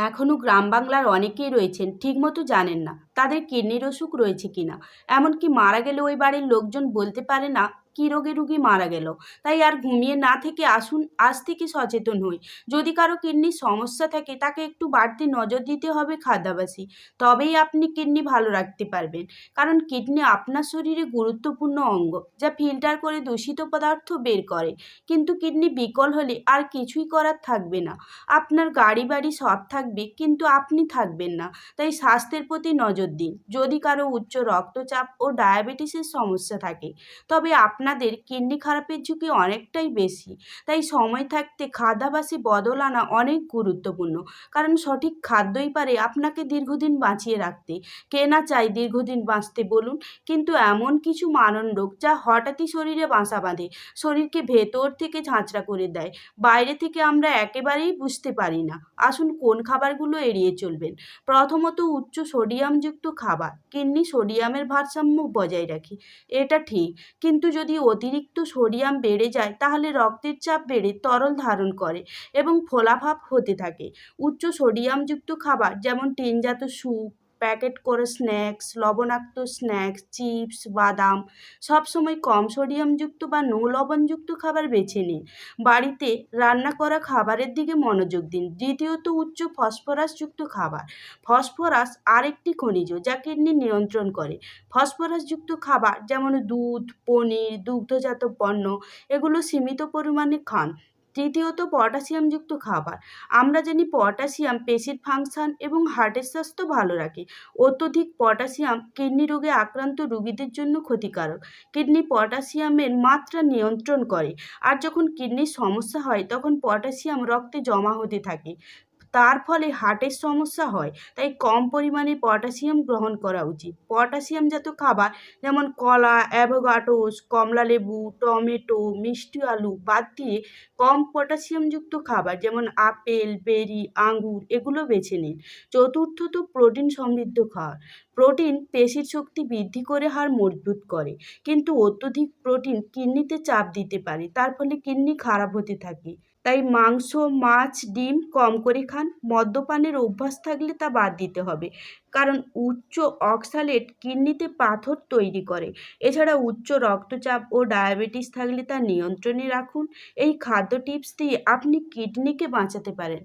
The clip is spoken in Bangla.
এখনও গ্রাম বাংলার অনেকেই রয়েছেন, ঠিকমতো জানেন না, তাদের কিডনির অসুখ রয়েছে কিনা। এমনকি মারা গেলে ওই বাড়ির লোকজন বলতে পারে না কী রোগে রুগী মারা গেল? তাই আর ঘুমিয়ে না থেকে আসুন, আজ থেকে সচেতন হই। যদি কারও কিডনির সমস্যা থাকে, তাকে একটু বাড়তি নজর দিতে হবে খাদ্যাভাসী। তবেই আপনি কিডনি ভালো রাখতে পারবেন। কারণ কিডনি আপনার শরীরে গুরুত্বপূর্ণ অঙ্গ, যা ফিল্টার করে দূষিত পদার্থ বের করে। কিন্তু কিডনি বিকল হলে আর কিছুই করার থাকবে না। আপনার গাড়ি বাড়ি সব থাকবে, কিন্তু আপনি থাকবেন না। তাই স্বাস্থ্যের প্রতি নজর দিন। যদি কারও উচ্চ রক্তচাপ ও ডায়াবেটিসের সমস্যা থাকে, তবে আপনাদের কিডনি খারাপের ঝুঁকি অনেকটাই বেশি। তাই সময় থাকতে খাদ্যাভাসে বদল আনা অনেক গুরুত্বপূর্ণ। কারণ সঠিক খাদ্যই পারে আপনাকে দীর্ঘদিন বাঁচিয়ে রাখতে। কে না চাই দীর্ঘদিন বাঁচতে বলুন। কিন্তু এমন কিছু মারণ রোগ যা হঠাৎই শরীরে বাসা বাঁধে, শরীরকে ভেতর থেকে ঝাঁচড়া করে দেয়। বাইরে থেকে আমরা একেবারেই বুঝতে পারি না। আসুন কোন খাবারগুলো এড়িয়ে চলবেন। প্রথমত উচ্চ সোডিয়ামযুক্ত খাবার। কিডনি সোডিয়ামের ভারসাম্য বজায় রাখে। এটা ঠিক। কিন্তু যদি অতিরিক্ত সোডিয়াম বেড়ে যায়, তাহলে রক্তের চাপ বেড়ে তরল ধারণ করে এবং ফোলাভাব হতে থাকে। উচ্চ সোডিয়ামযুক্ত খাবার যেমন টেনজাত স্যুপ প্যাকেট করে স্ন্যাক্স লবণাক্ত স্ন্যাক্স চিপস বাদাম, সবসময় কম সোডিয়ামযুক্ত বা নো লবণযুক্ত খাবার বেছে নিন। বাড়িতে রান্না করা খাবারের দিকে মনোযোগ দিন। দ্বিতীয়ত উচ্চ ফসফরাসযুক্ত খাবার। ফসফরাস আরেকটি খনিজ যা কিডনি নিয়ন্ত্রণ করে। ফসফরাসযুক্ত খাবার যেমন দুধ, পনির, দুগ্ধজাত পণ্য, এগুলো সীমিত পরিমাণে খান। তৃতীয়ত পটাশিয়ামযুক্ত খাবার। আমরা জানি পটাশিয়াম পেশির ফাংশন এবং হার্টের স্বাস্থ্য ভালো রাখে। অত্যধিক পটাশিয়াম কিডনি রোগে আক্রান্ত রোগীদের জন্য ক্ষতিকারক। কিডনি পটাশিয়ামের মাত্রা নিয়ন্ত্রণ করে। আর যখন কিডনির সমস্যা হয়, তখন পটাশিয়াম রক্তে জমা হতে থাকে। তার ফলে হার্টের সমস্যা হয়। তাই কম পরিমাণে পটাশিয়াম গ্রহণ করা উচিত। পটাশিয়ামজাত খাবার যেমন কলা অ্যাভোগাটোস কমলা লেবু, টমেটো, মিষ্টি আলু বাদ দিয়ে কম পটাশিয়ামযুক্ত খাবার যেমন আপেল, বেরি, আঙ্গুর এগুলো বেছে নিন। চতুর্থত প্রোটিন সমৃদ্ধ খাবার প্রোটিন পেশির শক্তি বৃদ্ধি করে হাড় মজবুত করে। কিন্তু অত্যধিক প্রোটিন কিডনিতে চাপ দিতে পারে। তার ফলে কিডনি খারাপ হতে থাকে। তাই মাংস, মাছ, ডিম কম করে খান। মদ্যপানের অভ্যাস থাকলে তা বাদ দিতে হবে। কারণ উচ্চ অক্সালেট কিডনিতে পাথর তৈরি করে। এছাড়া উচ্চ রক্তচাপ ও ডায়াবেটিস থাকলে তা নিয়ন্ত্রণে রাখুন। এই খাদ্য টিপস দিয়ে আপনি কিডনিকে বাঁচাতে পারেন।